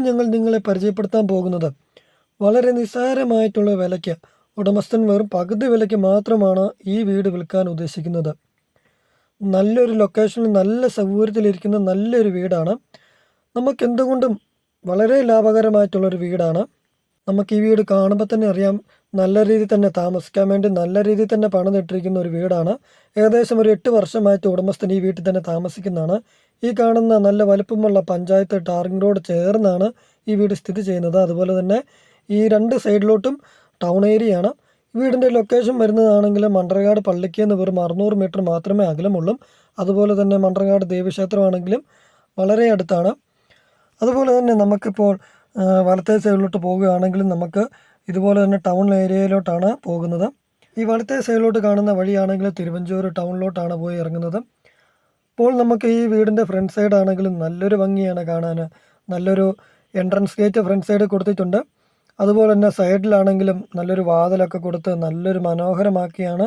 ഞങ്ങൾ നിങ്ങളെ പരിചയപ്പെടുത്താൻ പോകുന്നത് വളരെ നിസ്സാരമായിട്ടുള്ള വിലയ്ക്ക്. ഉടമസ്ഥൻ വെറും പകുതി വിലയ്ക്ക് മാത്രമാണ് ഈ വീട് വിൽക്കാൻ ഉദ്ദേശിക്കുന്നത്. നല്ലൊരു ലൊക്കേഷനിൽ നല്ല സൗകര്യത്തിലിരിക്കുന്ന നല്ലൊരു വീടാണ്. നമുക്ക് എന്തുകൊണ്ടും വളരെ ലാഭകരമായിട്ടുള്ളൊരു വീടാണ്. നമുക്ക് ഈ വീട് കാണുമ്പോൾ തന്നെ അറിയാം നല്ല രീതിയിൽ തന്നെ താമസിക്കാൻ വേണ്ടി നല്ല രീതിയിൽ തന്നെ പണം പണിതിട്ടിരിക്കുന്ന ഒരു വീടാണ്. ഏകദേശം ഒരു എട്ട് വർഷമായിട്ട് ഉടമസ്ഥൻ ഈ വീട്ടിൽ തന്നെ താമസിക്കുന്നതാണ്. ഈ കാണുന്ന നല്ല വലുപ്പമുള്ള പഞ്ചായത്ത് ടാറിംഗ് റോഡ് ചേർന്നാണ് ഈ വീട് സ്ഥിതി ചെയ്യുന്നത്. അതുപോലെ തന്നെ ഈ രണ്ട് സൈഡിലോട്ടും ടൗൺ ഏരിയയാണ്. വീടിന്റെ ലൊക്കേഷൻ വരുന്നതാണെങ്കിൽ മണ്ടർകാട് പള്ളിക്ക് എന്ന് വെറും അറുന്നൂറ് മീറ്റർ മാത്രമേ അകലമുള്ളൂ. അതുപോലെ തന്നെ മണ്ടർകാട് ദേവീക്ഷേത്രമാണെങ്കിലും വളരെ അടുത്താണ്. അതുപോലെ തന്നെ നമുക്കിപ്പോൾ വലത്തേ സൈഡിലോട്ട് പോവുകയാണെങ്കിലും നമുക്ക് ഇതുപോലെ തന്നെ ടൗൺ ഏരിയയിലോട്ടാണ് പോകുന്നത്. ഈ വളത്തെ സൈഡിലോട്ട് കാണുന്ന വഴിയാണെങ്കിൽ തിരുവഞ്ചൂർ ടൗണിലോട്ടാണ് പോയി ഇറങ്ങുന്നത്. ഇപ്പോൾ നമുക്ക് ഈ വീടിന്റെ ഫ്രണ്ട് സൈഡ് ആണെങ്കിലും നല്ലൊരു ഭംഗിയാണ് കാണാൻ. നല്ലൊരു എൻട്രൻസ് ഗേറ്റ് ഫ്രണ്ട് സൈഡ് കൊടുത്തിട്ടുണ്ട്. അതുപോലെ തന്നെ സൈഡിലാണെങ്കിലും നല്ലൊരു വാതിലൊക്കെ കൊടുത്ത് നല്ലൊരു മനോഹരമാക്കിയാണ്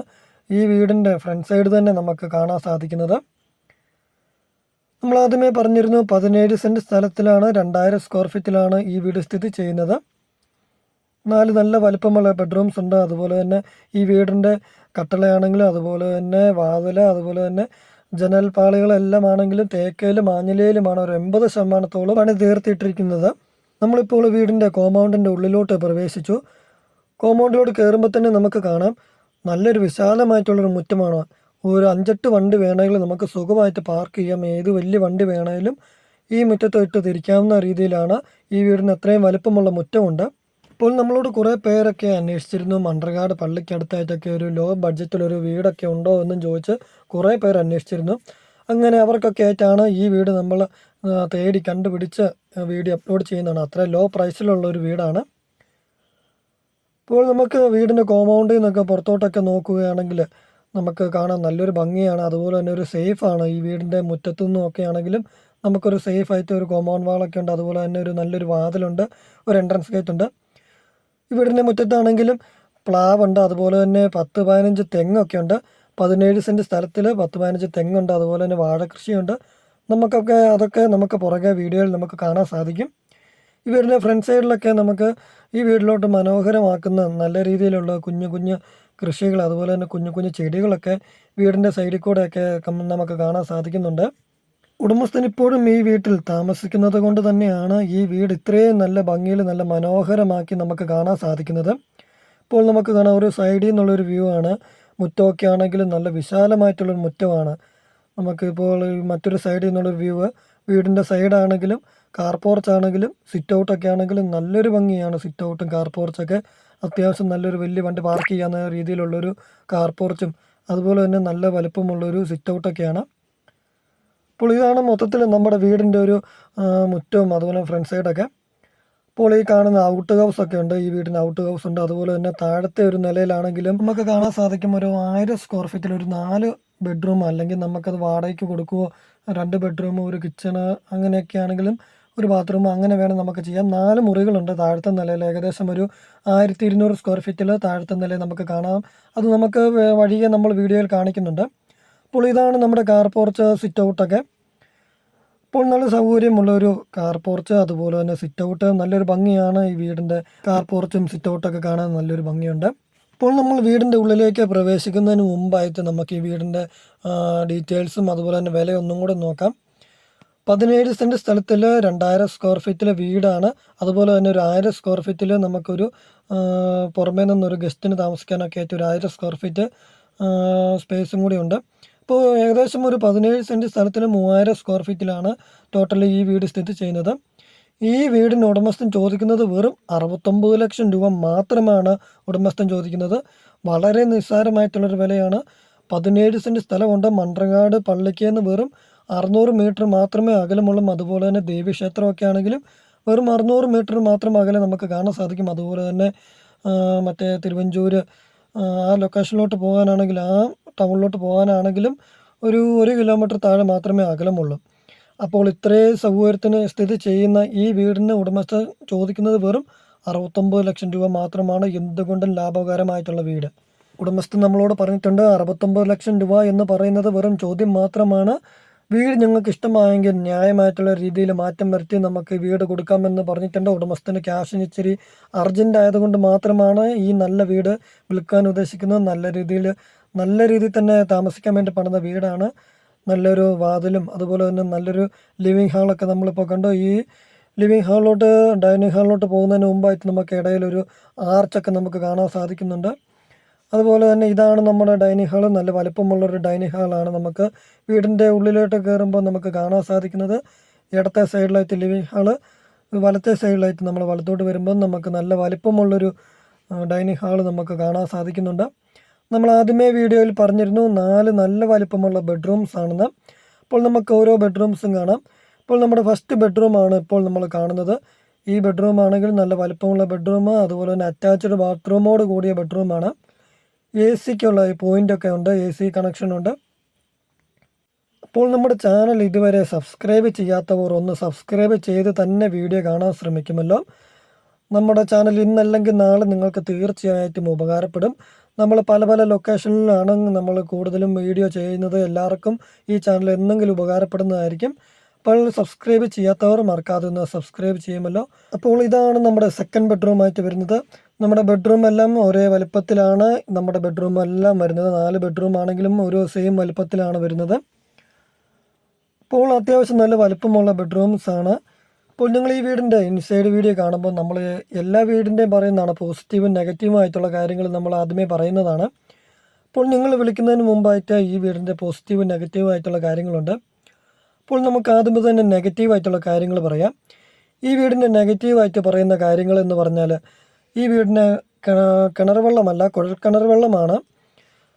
ഈ വീടിന്റെ ഫ്രണ്ട് സൈഡ് തന്നെ നമുക്ക് കാണാൻ സാധിക്കുന്നത്. നമ്മൾ ആദ്യമേ പറഞ്ഞിരുന്നു പതിനേഴ് സെന്റ് സ്ഥലത്തിലാണ് രണ്ടായിരം സ്ക്വയർ ഫീറ്റിലാണ് ഈ വീട് സ്ഥിതി ചെയ്യുന്നത്. നാല് നല്ല വലുപ്പമുള്ള ബെഡ്റൂംസ് ഉണ്ട്. അതുപോലെ തന്നെ ഈ വീടിന്റെ കട്ടളയാണെങ്കിലും അതുപോലെ തന്നെ വാതിൽ അതുപോലെ തന്നെ ജനൽ പാളികളെല്ലാം ആണെങ്കിലും തേക്കയിലും ആഞ്ഞിലയിലുമാണ് ഒരു എൺപത് ശതമാനത്തോളം പണി തീർത്തിയിട്ടിരിക്കുന്നത് നമ്മളിപ്പോൾ വീടിന്റെ കോമ്പൗണ്ടിന്റെ ഉള്ളിലോട്ട് പ്രവേശിച്ചു. കോമ്പൗണ്ടിലോട്ട് കയറുമ്പോൾ തന്നെ നമുക്ക് കാണാം. നല്ലൊരു വിശാലമായിട്ടുള്ളൊരു മുറ്റമാണ്. ഒരു അഞ്ചെട്ട് വണ്ടി വേണമെങ്കിൽ നമുക്ക് സുഖമായിട്ട് പാർക്ക് ചെയ്യാം. ഏത് വലിയ വണ്ടി വേണമെങ്കിലും ഈ മുറ്റത്ത് ഇട്ട് തിരിക്കാവുന്ന രീതിയിലാണ് ഈ വീടിന് അത്രയും വലുപ്പമുള്ള മുറ്റമുണ്ട്. ഇപ്പോൾ നമ്മളോട് കുറേ പേരൊക്കെ അന്വേഷിച്ചിരുന്നു. മണ്ടർകാട് പള്ളിക്കടുത്തായിട്ടൊക്കെ ഒരു ലോ ബഡ്ജറ്റിലൊരു വീടൊക്കെ ഉണ്ടോ എന്നും ചോദിച്ച് കുറേ പേർ അന്വേഷിച്ചിരുന്നു. അങ്ങനെ അവർക്കൊക്കെ ആയിട്ടാണ് ഈ വീട് നമ്മൾ തേടി കണ്ടുപിടിച്ച് വീഡിയോ അപ്ലോഡ് ചെയ്യുന്നതാണ്. അത്ര ലോ പ്രൈസിലുള്ള ഒരു വീടാണ്. ഇപ്പോൾ നമുക്ക് വീടിന്റെ കോമ്പൗണ്ടിൽ നിന്നൊക്കെ പുറത്തോട്ടൊക്കെ നോക്കുകയാണെങ്കിൽ നമുക്ക് കാണാൻ നല്ലൊരു ഭംഗിയാണ്. അതുപോലെ തന്നെ ഒരു സേഫാണ് ഈ വീടിന്റെ മുറ്റത്തു നിന്നൊക്കെ ആണെങ്കിലും നമുക്കൊരു സേഫ് ആയിട്ട് ഒരു കോമ്പൗണ്ട് വാളൊക്കെ ഉണ്ട്. അതുപോലെ തന്നെ ഒരു നല്ലൊരു വാതിലുണ്ട്. ഒരു എൻട്രൻസ് ഗേറ്റ് ഉണ്ട്. വീടിന്റെ മുറ്റത്താണെങ്കിലും പ്ലാവുണ്ട്. അതുപോലെ തന്നെ പത്ത് പതിനഞ്ച് തെങ്ങൊക്കെ ഉണ്ട് പതിനേഴ് സെന്റ് സ്ഥലത്തിൽ പത്ത് പതിനഞ്ച് തെങ്ങുണ്ട്. അതുപോലെ തന്നെ വാഴകൃഷിയുണ്ട്. നമുക്കൊക്കെ അതൊക്കെ നമുക്ക് പുറകെ വീഡിയോയിൽ നമുക്ക് കാണാൻ സാധിക്കും. വീടിന്റെ ഫ്രണ്ട് സൈഡിലൊക്കെ നമുക്ക് ഈ വീട്ടിലോട്ട് മനോഹരമാക്കുന്ന നല്ല രീതിയിലുള്ള കുഞ്ഞു കുഞ്ഞു കൃഷികൾ അതുപോലെ തന്നെ കുഞ്ഞു കുഞ്ഞു ചെടികളൊക്കെ വീടിന്റെ സൈഡിൽ കൂടെയൊക്കെ നമുക്ക് കാണാൻ സാധിക്കുന്നുണ്ട്. ഉടമസ്ഥൻ ഇപ്പോഴും ഈ വീട്ടിൽ താമസിക്കുന്നത് കൊണ്ട് തന്നെയാണ് ഈ വീട് ഇത്രയും നല്ല ഭംഗിയിൽ നല്ല മനോഹരമാക്കി നമുക്ക് കാണാൻ സാധിക്കുന്നത്. ഇപ്പോൾ നമുക്ക് കാണാം ഒരു സൈഡിൽ നിന്നുള്ളൊരു വ്യൂ ആണ്. മുറ്റമൊക്കെ ആണെങ്കിലും നല്ല വിശാലമായിട്ടുള്ളൊരു മുറ്റമാണ്. നമുക്കിപ്പോൾ മറ്റൊരു സൈഡിൽ നിന്നുള്ളൊരു വ്യൂ വീടിന്റെ സൈഡാണെങ്കിലും കാർ പോർച്ച് ആണെങ്കിലും സിറ്റ് ഔട്ടൊക്കെ ആണെങ്കിലും നല്ലൊരു ഭംഗിയാണ് സിറ്റ് ഔട്ടും കാർ പോർച്ചൊക്കെ അത്യാവശ്യം നല്ലൊരു വലിയ വണ്ടി പാർക്ക് ചെയ്യാവുന്ന രീതിയിലുള്ളൊരു കാർ പോർച്ചും അതുപോലെ തന്നെ നല്ല വലുപ്പമുള്ളൊരു സിറ്റ് ഔട്ടൊക്കെയാണ് അപ്പോൾ ഇതാണ് മൊത്തത്തിൽ നമ്മുടെ വീടിന്റെ ഒരു മുറ്റവും അതുപോലെ ഫ്രണ്ട് സൈഡൊക്കെ ഇപ്പോൾ ഈ കാണുന്ന ഔട്ട് ഹൗസ് ഒക്കെ ഉണ്ട് ഈ വീടിന് ഔട്ട് ഹൗസ് ഉണ്ട്. അതുപോലെ തന്നെ താഴത്തെ ഒരു നിലയിലാണെങ്കിലും നമുക്ക് കാണാൻ സാധിക്കും ഒരു ആയിരം സ്ക്വയർ ഫീറ്റിൽ ഒരു നാല് ബെഡ്റൂം അല്ലെങ്കിൽ നമുക്കത് വാടകയ്ക്ക് കൊടുക്കുകയോ രണ്ട് ബെഡ്റൂം ഒരു കിച്ചണ് അങ്ങനെയൊക്കെ ആണെങ്കിലും ഒരു ബാത്റൂം അങ്ങനെ വേണം നമുക്ക് ചെയ്യാം. നാല് മുറികളുണ്ട് താഴത്തെ നിലയിൽ ഏകദേശം ഒരു ആയിരത്തി ഇരുന്നൂറ് സ്ക്വയർ ഫീറ്റിൽ താഴത്തെ നിലയിൽ നമുക്ക് കാണാം. അത് നമുക്ക് വഴിയെ നമ്മൾ വീഡിയോയിൽ കാണിക്കുന്നുണ്ട്. അപ്പോൾ ഇതാണ് നമ്മുടെ കാർ പോർച്ച് സിറ്റ് ഔട്ടൊക്കെ അപ്പോൾ നല്ല സൗകര്യമുള്ളൊരു കാർ പോർച്ച് അതുപോലെ തന്നെ സിറ്റ് ഔട്ട് നല്ലൊരു ഭംഗിയാണ് ഈ വീടിന്റെ കാർ പോർച്ചും സിറ്റ് ഔട്ടൊക്കെ കാണാൻ നല്ലൊരു ഭംഗിയുണ്ട്. ഇപ്പോൾ നമ്മൾ വീടിന്റെ ഉള്ളിലേക്ക് പ്രവേശിക്കുന്നതിന് മുമ്പായിട്ട് നമുക്ക് ഈ വീടിന്റെ ഡീറ്റെയിൽസും അതുപോലെ തന്നെ വിലയൊന്നും കൂടെ നോക്കാം. പതിനേഴ് സെന്റ് സ്ഥലത്തിൽ രണ്ടായിരം സ്ക്വയർ ഫീറ്റിലെ വീടാണ്. അതുപോലെ തന്നെ ഒരു ആയിരം സ്ക്വയർ ഫീറ്റിൽ നമുക്കൊരു പുറമേ നിന്നൊരു ഗസ്റ്റിന് താമസിക്കാനൊക്കെ ആയിട്ട് ഒരു ആയിരം സ്ക്വയർ ഫീറ്റ് സ്പേസും കൂടി ഉണ്ട്. ഇപ്പോൾ ഏകദേശം ഒരു പതിനേഴ് സെന്റ് സ്ഥലത്തിന് മൂവായിരം സ്ക്വയർ ഫീറ്റിലാണ് ടോട്ടലി ഈ വീട് സ്ഥിതി ചെയ്യുന്നത്. ഈ വീടിന് ഉടമസ്ഥൻ ചോദിക്കുന്നത് വെറും അറുപത്തൊമ്പത് ലക്ഷം രൂപ മാത്രമാണ് ഉടമസ്ഥൻ ചോദിക്കുന്നത്. വളരെ നിസ്സാരമായിട്ടുള്ളൊരു വിലയാണ്. പതിനേഴ് സെന്റ് സ്ഥലമുണ്ട് മണ്ടങ്ങാട് പള്ളിക്ക് നിന്ന് വെറും അറുന്നൂറ് മീറ്റർ മാത്രമേ അകലമുള്ളൂ. അതുപോലെ തന്നെ ദേവീക്ഷേത്രമൊക്കെ ആണെങ്കിലും വെറും അറുന്നൂറ് മീറ്റർ മാത്രം അകലെ നമുക്ക് കാണാൻ സാധിക്കും. അതുപോലെ തന്നെ മറ്റേ തിരുവഞ്ചൂർ ആ ലൊക്കേഷനിലോട്ട് പോകാനാണെങ്കിൽ ആ ടൗണിലോട്ട് പോകാനാണെങ്കിലും ഒരു ഒരു കിലോമീറ്റർ താഴെ മാത്രമേ അകലമുള്ളൂ. അപ്പോൾ ഇത്രയും സൗകര്യത്തിന് സ്ഥിതി ചെയ്യുന്ന ഈ വീടിന് ഉടമസ്ഥ ചോദിക്കുന്നത് വെറും അറുപത്തൊമ്പത് ലക്ഷം രൂപ മാത്രമാണ് എന്തുകൊണ്ടും ലാഭകരമായിട്ടുള്ള വീട്. ഉടമസ്ഥൻ നമ്മളോട് പറഞ്ഞിട്ടുണ്ട് അറുപത്തൊമ്പത് ലക്ഷം രൂപ എന്ന് പറയുന്നത് വെറും ചോദ്യം മാത്രമാണ്. വീട് ഞങ്ങൾക്ക് ഇഷ്ടമായെങ്കിൽ ന്യായമായിട്ടുള്ള രീതിയിൽ മാറ്റം വരുത്തി നമുക്ക് വീട് കൊടുക്കാമെന്ന് പറഞ്ഞിട്ടുണ്ട്. ഉടമസ്ഥന് ക്യാഷിന് ഇച്ചിരി അർജന്റ് ആയതുകൊണ്ട് മാത്രമാണ് ഈ നല്ല വീട് വിൽക്കാൻ ഉദ്ദേശിക്കുന്നത്. നല്ല രീതിയിൽ നല്ല രീതിയിൽ തന്നെ താമസിക്കാൻ വേണ്ടി പണിത വീടാണ്. നല്ലൊരു വാതിലും അതുപോലെ തന്നെ നല്ലൊരു ലിവിങ് ഹാളൊക്കെ നമ്മളിപ്പോൾ കണ്ടു. ഈ ലിവിങ് ഹാളിലോട്ട് ഡൈനിങ് ഹാളിലോട്ട് പോകുന്നതിന് മുമ്പായിട്ട് നമുക്ക് ഇടയിലൊരു ആർച്ചൊക്കെ നമുക്ക് കാണാൻ സാധിക്കുന്നുണ്ട്. അതുപോലെ തന്നെ ഇതാണ് നമ്മുടെ ഡൈനിങ് ഹാൾ നല്ല വലിപ്പമുള്ള ഒരു ഡൈനിങ് ഹാളാണ് നമുക്ക് വീടിന്റെ ഉള്ളിലോട്ട് കയറുമ്പോൾ നമുക്ക് കാണാൻ സാധിക്കുന്നത്. ഇടത്തെ സൈഡിലായിട്ട് ലിവിങ് ഹാൾ. വലത്തെ സൈഡിലായിട്ട് നമ്മൾ വലത്തോട്ട് വരുമ്പോൾ നമുക്ക് നല്ല വലിപ്പമുള്ളൊരു ഡൈനിങ് ഹാൾ നമുക്ക് കാണാൻ സാധിക്കുന്നുണ്ട്. നമ്മൾ ആദ്യമേ വീഡിയോയിൽ പറഞ്ഞിരുന്നു നാല് നല്ല വലിപ്പമുള്ള ബെഡ്റൂംസ് ആണെന്ന്. അപ്പോൾ നമുക്ക് ഓരോ ബെഡ്റൂംസും കാണാം. ഇപ്പോൾ നമ്മുടെ ഫസ്റ്റ് ബെഡ്റൂമാണ് ഇപ്പോൾ നമ്മൾ കാണുന്നത്. ഈ ബെഡ്റൂം ആണെങ്കിൽ നല്ല വലിപ്പമുള്ള ബെഡ്റൂം അതുപോലെ തന്നെ അറ്റാച്ച്ഡ് ബാത്റൂമോട് കൂടിയ ബെഡ്റൂമാണ്. എ സിക്കുള്ള പോയിന്റൊക്കെ ഉണ്ട് എ സി കണക്ഷനുണ്ട് അപ്പോൾ നമ്മുടെ ചാനൽ ഇതുവരെ സബ്സ്ക്രൈബ് ചെയ്യാത്തവർ ഒന്ന് സബ്സ്ക്രൈബ് ചെയ്ത് തന്നെ വീഡിയോ കാണാൻ ശ്രമിക്കുമല്ലോ. നമ്മുടെ ചാനൽ ഇന്നല്ലെങ്കിൽ നാളെ നിങ്ങൾക്ക് തീർച്ചയായിട്ടും ഉപകാരപ്പെടും. നമ്മൾ പല പല ലൊക്കേഷനിലാണ് നമ്മൾ കൂടുതലും വീഡിയോ ചെയ്യുന്നത്. എല്ലാവർക്കും ഈ ചാനൽ എന്തെങ്കിലും ഉപകാരപ്പെടുന്നതായിരിക്കും. അപ്പോൾ സബ്സ്ക്രൈബ് ചെയ്യാത്തവർ മറക്കാതെ ഒന്ന് സബ്സ്ക്രൈബ് ചെയ്യുമല്ലോ. അപ്പോൾ ഇതാണ് നമ്മുടെ സെക്കൻഡ് ബെഡ്റൂമായിട്ട് വരുന്നത്. നമ്മുടെ ബെഡ്റൂം എല്ലാം ഒരേ വലുപ്പത്തിലാണ്. നമ്മുടെ ബെഡ്റൂം എല്ലാം വരുന്നത് നാല് ബെഡ്റൂം ആണെങ്കിലും ഒരു സെയിം വലുപ്പത്തിലാണ് വരുന്നത്. അപ്പോൾ അത്യാവശ്യം നല്ല വലുപ്പമുള്ള ബെഡ്റൂംസ് ആണ്. അപ്പോൾ നിങ്ങൾ ഈ വീടിന്റെ ഇൻസൈഡ് വീഡിയോ കാണുമ്പോൾ നമ്മൾ എല്ലാ വീടിന്റെയും പറയുന്നതാണ് പോസിറ്റീവും നെഗറ്റീവും ആയിട്ടുള്ള കാര്യങ്ങൾ നമ്മൾ ആദ്യമേ പറയുന്നതാണ്. അപ്പോൾ നിങ്ങൾ വിളിക്കുന്നതിന് മുമ്പായിട്ട് ഈ വീടിന്റെ പോസിറ്റീവും നെഗറ്റീവും ആയിട്ടുള്ള കാര്യങ്ങളുണ്ട്. അപ്പോൾ നമുക്ക് ആദ്യമേ തന്നെ നെഗറ്റീവ് ആയിട്ടുള്ള കാര്യങ്ങൾ പറയാം. ഈ വീടിന്റെ നെഗറ്റീവായിട്ട് പറയുന്ന കാര്യങ്ങൾ എന്ന് പറഞ്ഞാൽ ഈ വീടിന് കിണ- കിണർ വെള്ളമല്ല കുഴൽക്കിണർ വെള്ളമാണ്.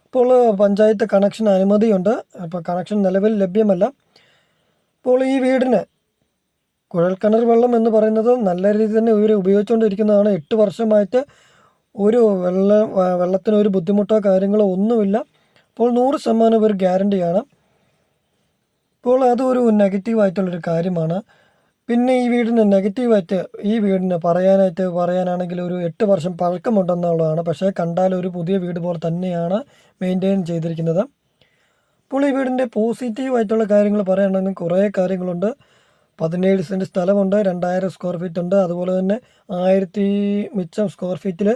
അപ്പോൾ പഞ്ചായത്ത് കണക്ഷൻ അനുമതിയുണ്ട്. അപ്പോൾ കണക്ഷൻ നിലവിൽ ലഭ്യമല്ല. അപ്പോൾ ഈ വീടിന് കുഴൽക്കിണർ വെള്ളം എന്ന് പറയുന്നത് നല്ല രീതിയിൽ തന്നെ ഇവർ ഉപയോഗിച്ചുകൊണ്ടിരിക്കുന്നതാണ്. എട്ട് വർഷമായിട്ട് ഒരു വെള്ള വെള്ളത്തിന് ഒരു ബുദ്ധിമുട്ടോ കാര്യങ്ങളോ ഒന്നുമില്ല. അപ്പോൾ നൂറ് ശതമാനം ഇവർ ഗ്യാരണ്ടിയാണ്. അപ്പോൾ അതൊരു നെഗറ്റീവായിട്ടുള്ളൊരു കാര്യമാണ്. പിന്നെ ഈ വീടിന് നെഗറ്റീവായിട്ട് ഈ വീടിന് പറയാനായിട്ട് പറയാനാണെങ്കിൽ ഒരു എട്ട് വർഷം പഴക്കമുണ്ടെന്നുള്ളതാണ്. പക്ഷേ കണ്ടാൽ ഒരു പുതിയ വീട് പോലെ തന്നെയാണ് മെയിന്റെയിൻ ചെയ്തിരിക്കുന്നത്. അപ്പോൾ ഈ വീടിന്റെ പോസിറ്റീവായിട്ടുള്ള കാര്യങ്ങൾ പറയുകയാണെങ്കിൽ കുറേ കാര്യങ്ങളുണ്ട്. പതിനേഴ് സെന്റ് സ്ഥലമുണ്ട് രണ്ടായിരം സ്ക്വയർ ഫീറ്റ് ഉണ്ട്. അതുപോലെ തന്നെ ആയിരത്തി മിച്ചം സ്ക്വയർ ഫീറ്റിൽ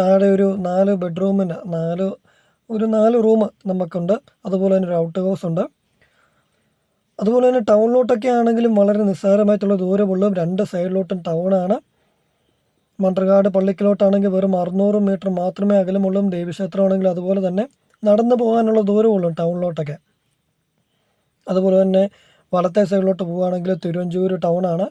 താഴെ ഒരു നാല് ബെഡ്റൂമിന് നാല് ഒരു നാല് റൂം നമുക്കുണ്ട്. അതുപോലെ തന്നെ ഒരു ഔട്ട് ഹൗസ് ഉണ്ട്. അതുപോലെ തന്നെ ടൗണിലോട്ടൊക്കെ ആണെങ്കിലും വളരെ നിസ്സാരമായിട്ടുള്ള ദൂരമുള്ളൂ രണ്ട് സൈഡിലോട്ടും ടൗണാണ്. മന്ത്രകാട് പള്ളിക്കലോട്ടാണെങ്കിൽ വെറും അറുന്നൂറ് മീറ്റർ മാത്രമേ അകലമുള്ളൂ ദേവീക്ഷേത്രമാണെങ്കിൽ അതുപോലെ തന്നെ നടന്നു പോകാനുള്ള ദൂരമുള്ളൂ ടൗണിലോട്ടൊക്കെ. അതുപോലെ തന്നെ വലത്തെ സൈഡിലോട്ട് പോവുകയാണെങ്കിൽ തിരുവഞ്ചൂർ ടൗണാണ്.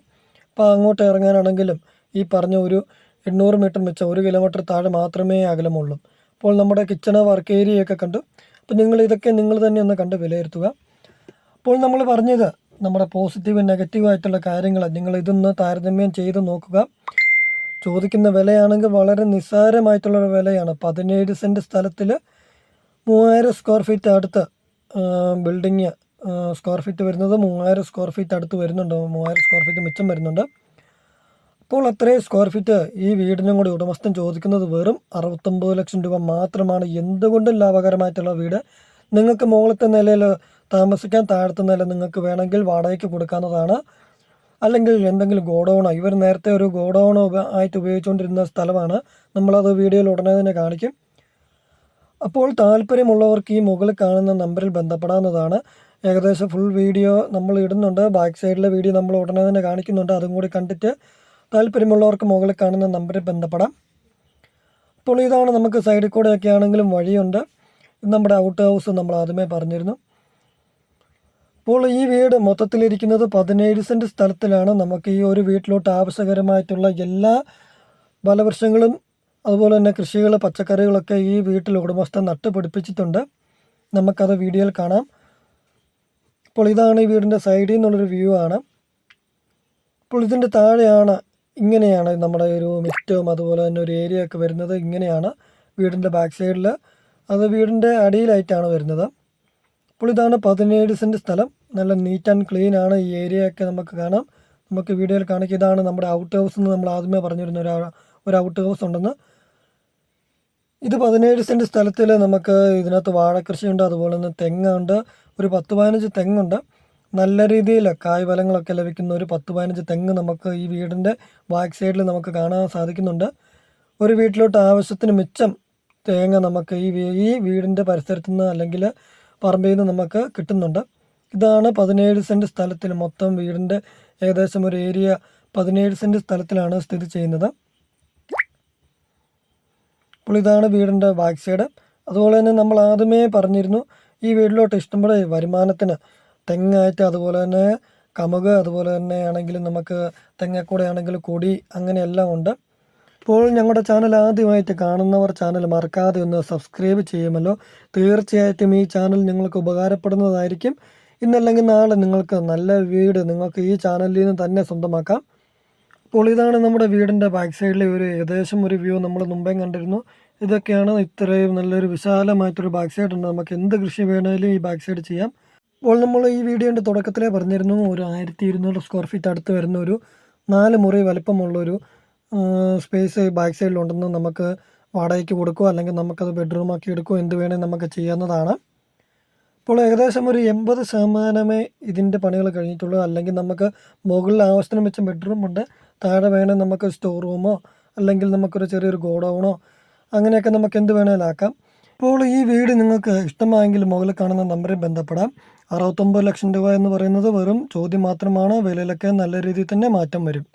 അപ്പോൾ അങ്ങോട്ട് ഇറങ്ങാനാണെങ്കിലും ഈ പറഞ്ഞ ഒരു എണ്ണൂറ് മീറ്റർ മിച്ചം ഒരു കിലോമീറ്റർ താഴെ മാത്രമേ അകലമുള്ളൂ. അപ്പോൾ നമ്മുടെ കിച്ചണ് വർക്ക് ഏരിയയൊക്കെ കണ്ടു. അപ്പോൾ നിങ്ങൾ ഇതൊക്കെ നിങ്ങൾ തന്നെ ഒന്ന് കണ്ട് വിലയിരുത്തുക. അപ്പോൾ നമ്മൾ പറഞ്ഞത് നമ്മുടെ പോസിറ്റീവ് നെഗറ്റീവ് ആയിട്ടുള്ള കാര്യങ്ങൾ നിങ്ങൾ ഇതൊന്ന് താരതമ്യം ചെയ്ത് നോക്കുക. ചോദിക്കുന്ന വിലയാണെങ്കിൽ വളരെ നിസ്സാരമായിട്ടുള്ളൊരു വിലയാണ്. പതിനേഴ് സെന്റ് സ്ഥലത്തിൽ മൂവായിരം സ്ക്വയർ ഫീറ്റ് അടുത്ത് ബിൽഡിങ് സ്ക്വയർ ഫീറ്റ് വരുന്നത് മൂവായിരം സ്ക്വയർ ഫീറ്റ് അടുത്ത് വരുന്നുണ്ട്. മൂവായിരം സ്ക്വയർ ഫീറ്റ് മിച്ചം വരുന്നുണ്ട്. അപ്പോൾ അത്രയും സ്ക്വയർ ഫീറ്റ് ഈ വീടിനും കൂടി ഉടമസ്ഥൻ ചോദിക്കുന്നത് വെറും അറുപത്തൊമ്പത് ലക്ഷം രൂപ മാത്രമാണ്. എന്തുകൊണ്ടും ലാഭകരമായിട്ടുള്ള വീട് നിങ്ങൾക്ക് മുകളിലത്തെ നിലയിൽ താമസിക്കാൻ താഴത്തെ നില നിങ്ങൾക്ക് വേണമെങ്കിൽ വാടകയ്ക്ക് കൊടുക്കാവുന്നതാണ്. അല്ലെങ്കിൽ എന്തെങ്കിലും ഗോഡൗണോ ഇവർ നേരത്തെ ഒരു ഗോഡൗണോ ആയിട്ട് ഉപയോഗിച്ചുകൊണ്ടിരുന്ന സ്ഥലമാണ്. നമ്മളത് വീഡിയോയിൽ ഉടനെ തന്നെ കാണിക്കും. അപ്പോൾ താല്പര്യമുള്ളവർക്ക് ഈ മുകളിൽ കാണുന്ന നമ്പറിൽ ബന്ധപ്പെടാവുന്നതാണ്. ഏകദേശം ഫുൾ വീഡിയോ നമ്മൾ ഇടുന്നുണ്ട്. ബാക്ക് സൈഡിലെ വീഡിയോ നമ്മൾ ഉടനെ തന്നെ കാണിക്കുന്നുണ്ട്. അതും കൂടി കണ്ടിട്ട് താല്പര്യമുള്ളവർക്ക് മുകളിൽ കാണുന്ന നമ്പറിൽ ബന്ധപ്പെടാം. അപ്പോൾ ഇതാണ് നമുക്ക് സൈഡിൽ കൂടെയൊക്കെ ആണെങ്കിലും വഴിയുണ്ട്. നമ്മുടെ ഔട്ട് ഹൗസ് നമ്മൾ ആദ്യമേ പറഞ്ഞിരുന്നു. അപ്പോൾ ഈ വീട് മൊത്തത്തിലിരിക്കുന്നത് പതിനേഴ് സെന്റ് സ്ഥലത്തിലാണ്. നമുക്ക് ഈ ഒരു വീട്ടിലോട്ട് ആവശ്യകരമായിട്ടുള്ള എല്ലാ ഫലവൃക്ഷങ്ങളും അതുപോലെ തന്നെ കൃഷികൾ പച്ചക്കറികളൊക്കെ ഈ വീട്ടിൽ ഉടമസ്ഥ നട്ടുപിടിപ്പിച്ചിട്ടുണ്ട്. നമുക്കത് വീഡിയോയിൽ കാണാം. അപ്പോൾ ഇതാണ് ഈ വീടിന്റെ സൈഡിൽ നിന്നുള്ളൊരു വ്യൂ ആണ്. അപ്പോൾ ഇതിന്റെ താഴെയാണ് ഇങ്ങനെയാണ് നമ്മുടെ ഒരു മിറ്റവും അതുപോലെ തന്നെ ഒരു ഏരിയ ഒക്കെ വരുന്നത്. ഇങ്ങനെയാണ് വീടിന്റെ ബാക്ക് സൈഡിൽ അത് വീടിന്റെ അടിയിലായിട്ടാണ് വരുന്നത്. അപ്പോൾ ഇതാണ് പതിനേഴ് സെന്റ് സ്ഥലം. നല്ല നീറ്റ് ആൻഡ് ക്ലീൻ ആണ് ഈ ഏരിയ ഒക്കെ നമുക്ക് കാണാം. നമുക്ക് വീഡിയോയിൽ കാണിക്കുക ഇതാണ് നമ്മുടെ ഔട്ട് ഹൗസ് എന്ന് നമ്മൾ ആദ്യമേ പറഞ്ഞിരുന്ന. ഒരു ഒരു ഔട്ട് ഹൗസ് ഉണ്ടെന്ന്. ഇത് പതിനേഴ് സെന്റ് സ്ഥലത്തിൽ നമുക്ക് ഇതിനകത്ത് വാഴക്കൃഷിയുണ്ട്. അതുപോലെ തന്നെ തെങ്ങുണ്ട്. ഒരു പത്ത് പതിനഞ്ച് തെങ്ങുണ്ട്. നല്ല രീതിയിൽ കായ്ഫലങ്ങളൊക്കെ ലഭിക്കുന്ന ഒരു പത്ത് പതിനഞ്ച് തെങ്ങ് നമുക്ക് ഈ വീടിന്റെ ബാക്ക് സൈഡിൽ നമുക്ക് കാണാൻ സാധിക്കുന്നുണ്ട്. ഒരു വീട്ടിലോട്ട് ആവശ്യത്തിന് മിച്ചം തേങ്ങ നമുക്ക് ഈ ഈ വീടിന്റെ പരിസരത്തു നിന്ന് അല്ലെങ്കിൽ പറമ്പിൽ നിന്ന് നമുക്ക് കിട്ടുന്നുണ്ട്. ഇതാണ് പതിനേഴ് സെന്റ് സ്ഥലത്തിൽ മൊത്തം വീടിന്റെ ഏകദേശം ഒരു ഏരിയ പതിനേഴ് സെന്റ് സ്ഥലത്തിലാണ് സ്ഥിതി ചെയ്യുന്നത്. അപ്പോൾ ഇതാണ് വീടിന്റെ ബാക്ക് സൈഡ്. അതുപോലെ തന്നെ നമ്മൾ ആദ്യമേ പറഞ്ഞിരുന്നു ഈ വീട്ടിലോട്ട് ഇഷ്ടംപോലെ വരുമാനത്തിന് തെങ്ങായിട്ട് അതുപോലെ തന്നെ കമുക് അതുപോലെ തന്നെ ആണെങ്കിലും നമുക്ക് തെങ്ങക്കൂടെ ആണെങ്കിൽ കൊടി അങ്ങനെയെല്ലാം ഉണ്ട്. ഇപ്പോൾ ഞങ്ങളുടെ ചാനൽ ആദ്യമായിട്ട് കാണുന്നവർ ചാനൽ മറക്കാതെ ഒന്ന് സബ്സ്ക്രൈബ് ചെയ്യുമല്ലോ. തീർച്ചയായിട്ടും ഈ ചാനൽ നിങ്ങൾക്ക് ഉപകാരപ്പെടുന്നതായിരിക്കും. ഇന്നല്ലെങ്കിൽ നാളെ നിങ്ങൾക്ക് നല്ല വീട് നിങ്ങൾക്ക് ഈ ചാനലിൽ നിന്ന് തന്നെ സ്വന്തമാക്കാം. അപ്പോൾ ഇതാണ് നമ്മുടെ വീടിന്റെ ബാക്ക് സൈഡിലെ ഒരു ഏകദേശം ഒരു വ്യൂ നമ്മൾ മുമ്പേ കണ്ടിരുന്നു. ഇതൊക്കെയാണ് ഇത്രയും നല്ലൊരു വിശാലമായിട്ടൊരു ബാക്ക് സൈഡ് ഉണ്ട്. നമുക്ക് എന്ത് കൃഷി വേണമെങ്കിലും ഈ ബാക്ക് സൈഡ് ചെയ്യാം. അപ്പോൾ നമ്മൾ ഈ വീഡിയോന്റെ തുടക്കത്തിലേ പറഞ്ഞിരുന്നു ഒരു ആയിരത്തി ഇരുന്നൂറ് സ്ക്വയർ ഫീറ്റ് അടുത്ത് വരുന്ന ഒരു നാല് മുറി വലിപ്പമുള്ളൊരു സ്പേസ് ബാക്ക് സൈഡിലുണ്ടെന്ന് നമുക്ക് വാടകയ്ക്ക് കൊടുക്കുകയോ അല്ലെങ്കിൽ നമുക്കത് ബെഡ്റൂമാക്കി എടുക്കുകയോ എന്ത് വേണേൽ നമുക്ക് ചെയ്യാവുന്നതാണ്. ഇപ്പോൾ ഏകദേശം ഒരു എൺപത് ശതമാനമേ ഇതിന്റെ പണികൾ കഴിഞ്ഞിട്ടുള്ളൂ. അല്ലെങ്കിൽ നമുക്ക് മുകളിൽ ആവശ്യത്തിന് വെച്ച ബെഡ്റൂം ഉണ്ട്. താഴെ വേണേൽ നമുക്ക് സ്റ്റോർ റൂമോ അല്ലെങ്കിൽ നമുക്കൊരു ചെറിയൊരു ഗോഡൗണോ അങ്ങനെയൊക്കെ നമുക്ക് എന്ത് വേണേലും ആക്കാം. ഇപ്പോൾ ഈ വീട് നിങ്ങൾക്ക് ഇഷ്ടമായെങ്കിൽ മുകളിൽ കാണുന്ന നമ്പറിൽ ബന്ധപ്പെടാം. അറുപത്തൊമ്പത് ലക്ഷം രൂപ എന്ന് പറയുന്നത് വെറും ചോദ്യം മാത്രമാണ്. വിലയിലൊക്കെ നല്ല രീതിയിൽ തന്നെ മാറ്റം വരും.